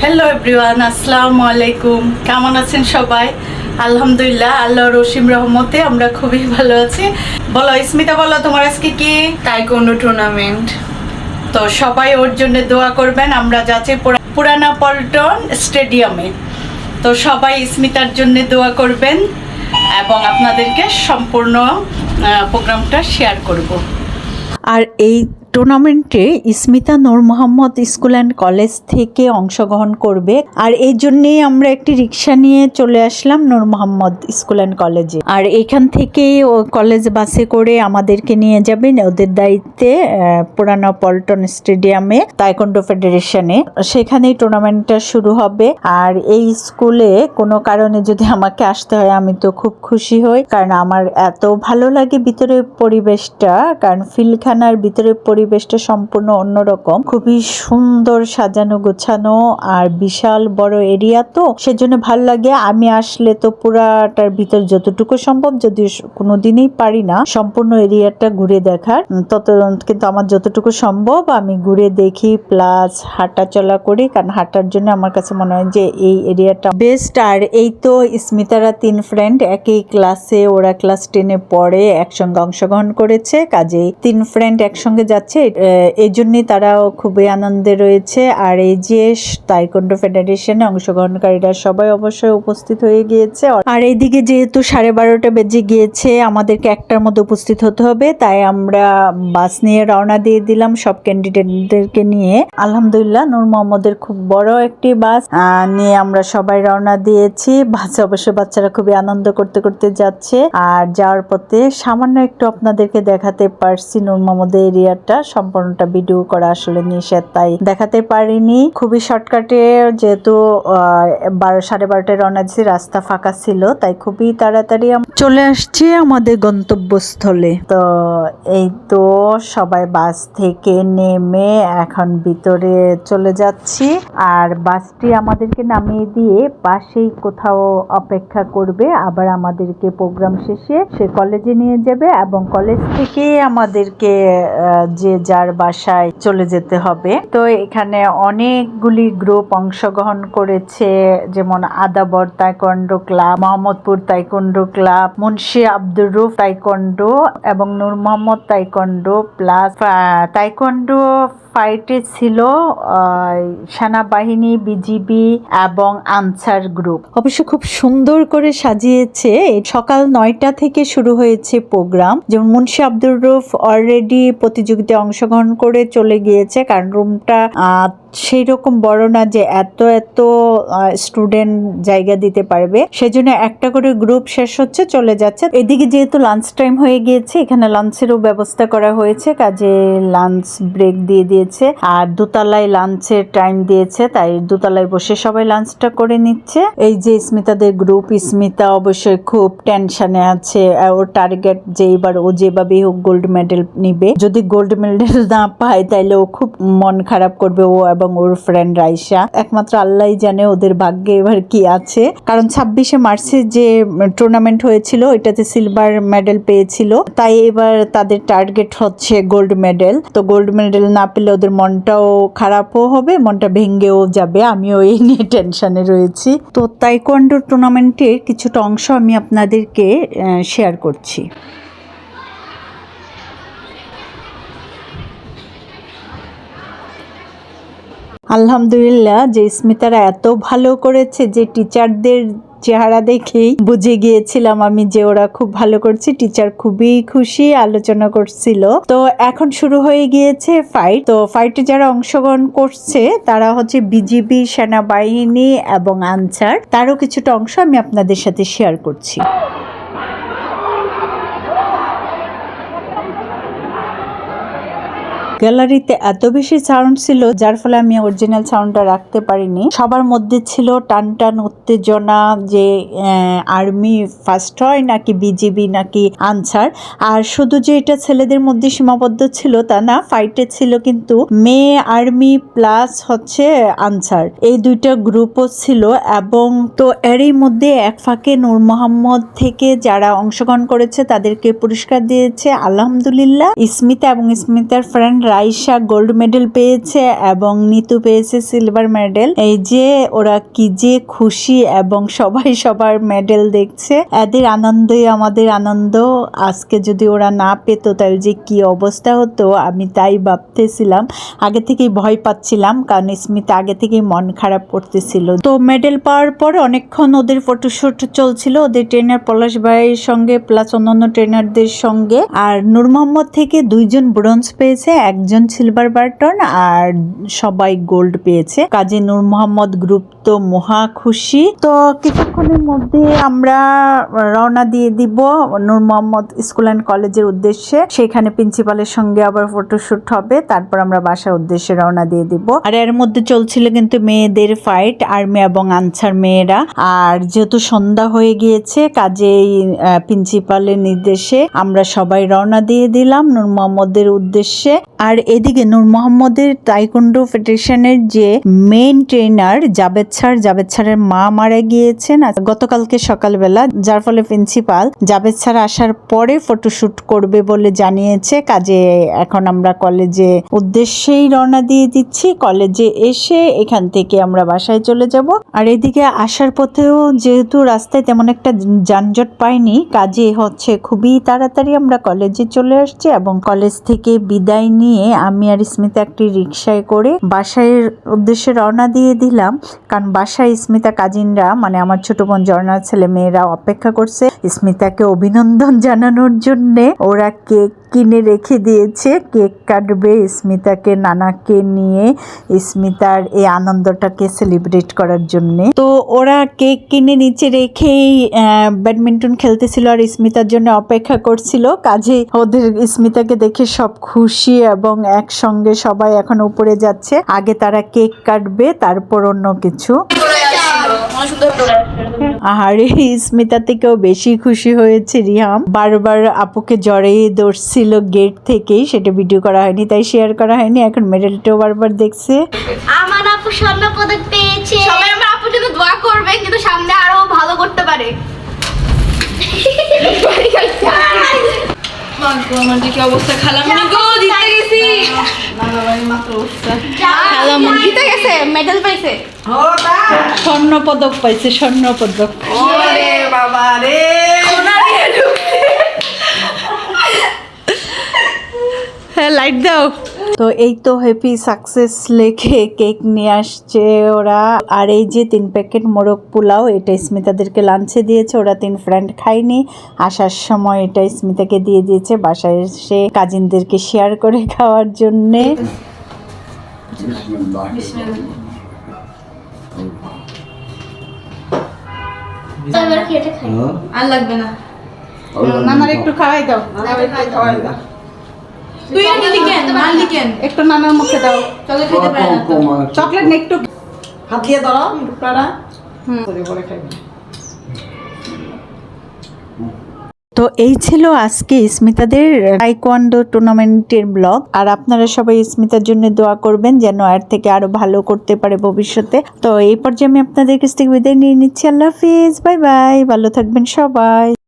Hello everyone আসসালামু আলাইকুম কেমন আছেন সবাই? আলহামদুলিল্লাহ আল্লাহ রসিম রহমতে আমরা খুবই ভালো আছি। বলো স্মিতা বলো তোমার আজকে কি? তাইকোন্ডো টুর্নামেন্ট তো সবাই ওর জন্য দোয়া করবেন। আমরা যাচ্ছি পুরানা পল্টন স্টেডিয়ামে। তো সবাই স্মিতার জন্য দোয়া করবেন এবং আপনাদেরকে সম্পূর্ণ আহ, প্রোগ্রামটা শেয়ার করব। আর এই টুর্নামেন্টে Smita Noor Mohammad school and college থেকে অংশগ্রহণ করবে। আর এই জন্যেই আমরা একটি রিক্সা নিয়ে চলে আসলাম নূর মোহাম্মদ স্কুল অ্যান্ড কলেজে। আর এখান থেকে কলেজ বাসে করে আমাদেরকে নিয়ে যাবেন ওদের দায়িত্বে পুরানো পল্টন স্টেডিয়ামে, তাইকন্ডো ফেডারেশনে। সেখানেই টুর্নামেন্টটা শুরু হবে। আর এই স্কুলে কোনো কারণে যদি আমাকে আসতে হয়, আমি তো খুব খুশি হই। কারণ আমার এত ভালো লাগে ভিতরের পরিবেশটা। কারণ ফিলখানার ভিতরের পরিবেশটা সম্পূর্ণ অন্যরকম। খুবই সুন্দর সাজানো, গোছানো আর বিশাল বড় এরিয়া তো, সেজন্য ভালো লাগে। আমি আসলে তো পুরাটার ভিতর যতটুকু সম্ভব, যদিও কোনোদিনই পারি না, সম্পূর্ণ এরিয়াটা ঘুরে দেখার। তত কিন্তু আমার যতটুকু সম্ভব, আমি ঘুরে দেখি প্লাস হাঁটা চলা করি, কারণ হাঁটার জন্য আমার কাছে মনে হয় যে এই এরিয়াটা বেস্ট আর এই তো স্মিতারা তিন ফ্রেন্ড একই ক্লাসে ওরা ক্লাস টেনে পড়ে, একসঙ্গে অংশগ্রহণ করেছে, কাজেই তিন ফ্রেন্ড একসঙ্গে যাচ্ছে। আহ, এই জন্যই তারাও খুবই আনন্দে রয়েছে। আর এই যে তাইকন্ডো ফেডারেশনে অংশগ্রহণকারীরা সবাই অবশ্যই উপস্থিত হয়ে গিয়েছে। আর এইদিকে যেহেতু সাড়ে বারোটা বেজে গিয়েছে আমাদেরকে একটার মধ্যে উপস্থিত হতে হবে। তাই আমরা বাস নিয়ে রওনা দিয়ে দিলাম সব ক্যান্ডিডেটদেরকে নিয়ে। আলহামদুলিল্লাহ নূর মোহাম্মদের খুব বড় একটি বাস নিয়ে আমরা সবাই রওনা দিয়েছি। বাচ্চা অবশ্য বাচ্চারা খুবই আনন্দ করতে করতে যাচ্ছে। আর যাওয়ার পথে সামান্য একটু আপনাদেরকে দেখাতে পারছি নূর মোহাম্মদের এরিয়াটা। সম্পূর্ণটা ভিডিও করা আসলে নিষেধ, তাই দেখাতে পারিনি। খুবই শর্টকাটে যেহেতু বারো, সাড়ে বারোটায় রওনা দিয়েছি, রাস্তা ফাঁকা ছিল, তাই খুবই তাড়াতাড়ি চলে আসছি আমাদের গন্তব্যস্থলে। তো এই তো সবাই বাস থেকে নেমে এখন ভিতরে চলে যাচ্ছি। আর বাসটি আমাদেরকে নামিয়ে দিয়ে পাশেই কোথাও অপেক্ষা করবে, আবার আমাদেরকে প্রোগ্রাম শেষে সে কলেজে নিয়ে যাবে এবং কলেজ থেকে আমাদেরকে যে যার বাসায় চলে যেতে হবে। তো এখানে অনেকগুলি গ্রুপ অংশগ্রহণ করেছে, যেমন Adabor taekwondo club, Mohammadpur taekwondo club, Munshi Abdur Rouf taekwondo এবং Noor Mohammad taekwondo plus taekwondo ফাইটে ছিল সেনাবাহিনী, বিজিবি এবং আনসার গ্রুপ। অবশ্য খুব সুন্দর করে সাজিয়েছে। সকাল নয়টা থেকে শুরু হয়েছে প্রোগ্রাম। যেমন মুন্সি আব্দুর রুফ অলরেডি প্রতিযোগিতায় অংশগ্রহণ করে চলে গিয়েছে কারণ রুমটা সেই রকম বড় না যে এত এত স্টুডেন্ট জায়গা দিতে পারবে। সেজন্য একটা করে গ্রুপ শেষ হচ্ছে, চলে যাচ্ছে। এদিকে যেহেতু লাঞ্চ টাইম হয়ে গিয়েছে, এখানে লাঞ্চেরও ব্যবস্থা করা হয়েছে। কাজে লাঞ্চ ব্রেক দিয়ে দিয়েছে, আর দোতলায় লাঞ্চের টাইম দিয়েছে, তাই দোতলায় বসে সবাই লাঞ্চটা করে নিচ্ছে। এই যে স্মিতাদের গ্রুপ স্মিতা অবশ্যই খুব টেনশনে আছে। ওর টার্গেট যে এবার ও যেভাবেই হোক গোল্ড মেডেল নিবে। যদি গোল্ড মেডেল না পায়, তাইলে ও খুব মন খারাপ করবে। ও এবং ওর ফ্রেন্ড রাইসা একমাত্র আল্লাহই জানে ওদের ভাগ্যে এবার কি আছে। কারণ ছাব্বিশে মার্চে যে টুর্নামেন্ট হয়েছিল এটাতে সিলভার মেডেল পেয়েছিল। তাই এবার তাদের টার্গেট হচ্ছে গোল্ড মেডেল তো গোল্ড মেডেল না পেলে ওদের মনটাও খারাপও হবে, মনটা ভেঙ্গেও যাবে। আমিও এই নিয়ে টেনশনে রয়েছি। তো তাইকোয়ান্ডো টুর্নামেন্টের কিছুটা অংশ আমি আপনাদেরকে শেয়ার করছি। আলহামদুলিল্লাহ, যে স্মিতারা এত ভালো করেছে যে টিচারদের চেহারা দেখেই বুঝে গিয়েছিলাম আমি যে ওরা খুব ভালো করছে। টিচার খুবই খুশি, আলোচনা করছিল। তো এখন শুরু হয়ে গিয়েছে ফাইট তো ফাইটে যারা অংশগ্রহণ করছে, তারা হচ্ছে বিজিবি সেনাবাহিনী এবং আনসার। তারও কিছুটা অংশ আমি আপনাদের সাথে শেয়ার করছি। গ্যালারিতে এত বেশি সাউন্ড ছিল, যার ফলে আমি অরিজিনাল সাউন্ডটা রাখতে পারিনি। সবার মধ্যে ছিল টান টান উত্তেজনা যে আর্মি ফার্স্ট হয় নাকি বিজিবি নাকি আনসার। আর শুধু যে এটা ছেলেদের মধ্যে সীমাবদ্ধ ছিল তা না ফাইটে ছিল কিন্তু মেয়ে আর্মি প্লাস হচ্ছে আনসার। এই দুইটা গ্রুপও ছিল এবং তো এরই মধ্যে এক ফাঁকে নূর মোহাম্মদ থেকে যারা অংশগ্রহণ করেছে তাদেরকে পুরস্কার দিয়েছে, আলহামদুলিল্লাহ। স্মিতা এবং স্মিতার ফ্রেন্ড রাইসা গোল্ড মেডেল পেয়েছে এবং নিতু পেয়েছে সিলভার মেডেল। এই যে ওরা কি যে খুশি এবং সবাই সবার মেডেল দেখছে, এদের আনন্দই আমাদের আনন্দ। আজকে যদি ওরা না পেতো তাহলে যে কি অবস্থা হতো, আমি তাই ভাবতেছিলাম। আগে থেকেই ভয় পাচ্ছিলাম, কারণ স্মিতা আগে থেকেই মন খারাপ করতেছিল। তো মেডেল পাওয়ার পর অনেকক্ষণ ওদের ফটোশুট চলছিল, ওদের ট্রেনার পলাশ ভাইয়ের সঙ্গে প্লাস অন্যান্য ট্রেনারদের সঙ্গে। আর নূর মোহাম্মদ থেকে দুইজন ব্রোঞ্জ পেয়েছে একজন সিলভার বার্টন আর সবাই গোল্ড পেয়েছে। কাজী নূর মোহাম্মদ গ্রুপ তো মহা খুশি। তো কিছুক্ষণের মধ্যে আমরা রওনা দিয়ে দিব নূর মোহাম্মদ স্কুল অ্যান্ড কলেজের উদ্দেশ্যে। সেখানে প্রিন্সিপালের সঙ্গে আবার ফটোশুট হবে। তারপর আমরা বাসার উদ্দেশ্যে রওনা দিয়ে দিব। আর এর মধ্যে চলছিল কিন্তু মেয়েদের ফাইট আর্মি এবং আনসার মেয়েরা। আর যেহেতু সন্ধ্যা হয়ে গিয়েছে, কাজেই প্রিন্সিপালের নির্দেশে আমরা সবাই রওনা দিয়ে দিলাম নূর মোহাম্মদের উদ্দেশ্যে। আর এদিকে নূর মোহাম্মদের তাইকুন্ডো ফেডারেশনের যে main trainer Jabed sir Jabed স্যারের মা মারা গিয়েছেন গতকালকে সকালবেলা, যার ফলে প্রিন্সিপাল জাবেদ স্যার আসার পরে ফটোশুট করবে বলে জানিয়েছে। কাজে এখন আমরা কলেজে উদ্দেশ্যেই রওনা দিয়ে দিচ্ছি। কলেজে এসে এখান থেকে আমরা বাসায় চলে যাব। আর এদিকে আসার পথেও যেহেতু রাস্তায় তেমন একটা যানজট পাইনি, কাজে হচ্ছে খুবই তাড়াতাড়ি আমরা কলেজে চলে আসছি এবং কলেজ থেকে বিদায় নিয়ে আমি আর স্মিতা একটি রিক্সায় করে বাসায় উদ্দেশ্যে রওনা দিয়ে দিলাম। কারণ বাসায় স্মিতা কাজিনরা মানে আমার ছোট বোন ঝর্ণার ছেলে মেয়েরা অপেক্ষা করছে স্মিতাকে অভিনন্দন জানানোর জন্যে। ওরা কেক কিনে রেখে দিয়েছে। কেক কাটবে স্মিতাকে, নানাকে নিয়ে স্মিতার এই আনন্দটাকে সেলিব্রেট করার জন্য। তো ওরা কেক কিনে নিচে রেখেই ব্যাডমিন্টন খেলতেছিল আর স্মিতার জন্য অপেক্ষা করছিল। কাজে ওদের স্মিতাকে দেখে সব খুশি এবং একসঙ্গে সবাই এখন উপরে যাচ্ছে। আগে তারা কেক কাটবে, তারপর অন্য কিছু। আর এই স্মিতা থেকেও বেশি খুশি হয়েছে রিহাম বারবার আপুকে জড়িয়ে দৌড়ছিল গেট থেকেই সেটা ভিডিও করা হয়নি তাই শেয়ার করা হয়নি এখন মেডেলটাও বারবার দেখছে আমার আপু স্বর্ণ পদক পেয়েছে সবাই আমরা আপুর জন্য দোয়া করবে কিন্তু সামনে আরও ভালো করতে পারে আমার যে কি অবস্থা খালামণি গো জিতে গেছি খালামণি জিতে গেছে মেডেল পাইছে স্বর্ণ পদক পাইছে স্বর্ণ পদক বাবা রে। হ্যাঁ লাইট দাও। তো এই তো হ্যাপি সাকসেস লেখে কেক নিয়ে আসছে ওরা। আর এই যে তিন প্যাকেট মোরগ পোলাও এটা স্মিতাদেরকে লাঞ্চে দিয়েছে ওরা তিন ফ্রেন্ড খায়নি। আসার সময় এটা স্মিতাকে দিয়ে দিয়েছে বাসায় এসে কাজিনদেরকে শেয়ার করে খাওয়ার জন্যে। আর লাগবে না। নানার একটু খাওয়াই দাও। খাওয়াই দাও। তুই নিলি কেন? না লিখেন একটু নানার মুখে দাও। চলে খেতে পারে না চকলেট না একটু। হাত দিয়ে ধরো টুকরাটা হুম। পরে খাইবে। তো এই ছিল আজকে স্মিতাদের টাইকোয়ান্ডো টুর্নামেন্টের ব্লগ আর আপনারা সবাই স্মিতার জন্য দোয়া করবেন যেন আর থেকে আরও ভালো করতে পারে ভবিষ্যতে। তো এই পর্যায়ে আমি আপনাদের কাছ থেকে বিদায় নিয়ে নিচ্ছি। আল্লাহ হাফিজ। Bye bye. ভালো থাকবেন সবাই।